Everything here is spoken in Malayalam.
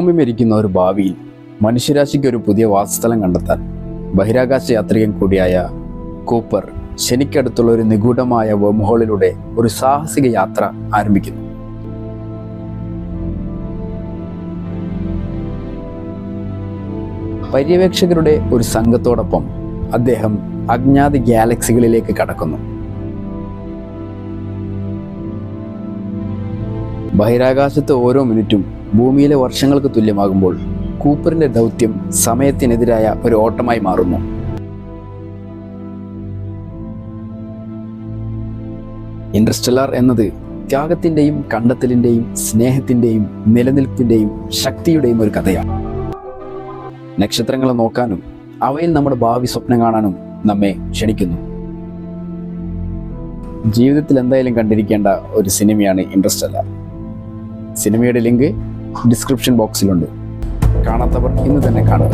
ഭൂമി മരിക്കുന്ന ഒരു ഭാവിയിൽ മനുഷ്യരാശിക്ക് ഒരു പുതിയ വാസസ്ഥലം കണ്ടെത്താൻ ബഹിരാകാശ യാത്രികൻ കൂടിയായ കൂപ്പർ ശനിക്കടുത്തുള്ള ഒരു നിഗൂഢമായ വേംഹോളിലൂടെ ഒരു സാഹസിക യാത്ര ആരംഭിക്കുന്നു. പര്യവേക്ഷകരുടെ ഒരു സംഘത്തോടൊപ്പം അദ്ദേഹം അജ്ഞാത ഗാലക്സികളിലേക്ക് കടക്കുന്നു. ബഹിരാകാശത്ത് ഓരോ മിനിറ്റും ഭൂമിയിലെ വർഷങ്ങൾക്ക് തുല്യമാകുമ്പോൾ കൂപ്പറിന്റെ ദൗത്യം സമയത്തിനെതിരായ ഒരു ഓട്ടമായി മാറുന്നു. ഇൻട്രസ്റ്റലാർ എന്നത് ത്യാഗത്തിന്റെയും കണ്ടെത്തലിന്റെയും സ്നേഹത്തിന്റെയും നിലനിൽപ്പിന്റെയും ശക്തിയുടെയും ഒരു കഥയാണ്. നക്ഷത്രങ്ങളെ നോക്കാനും അവയിൽ നമ്മുടെ ഭാവി സ്വപ്നം കാണാനും നമ്മെ ക്ഷണിക്കുന്നു. ജീവിതത്തിൽ എന്തായാലും കണ്ടിരിക്കേണ്ട ഒരു സിനിമയാണ് ഇൻട്രസ്റ്റലാർ സിനിമയുടെ ലിങ്ക് ഡിസ്ക്രിപ്ഷൻ ബോക്സിലുണ്ട് കാണാത്തവർ ഇന്ന് തന്നെ കാണുക.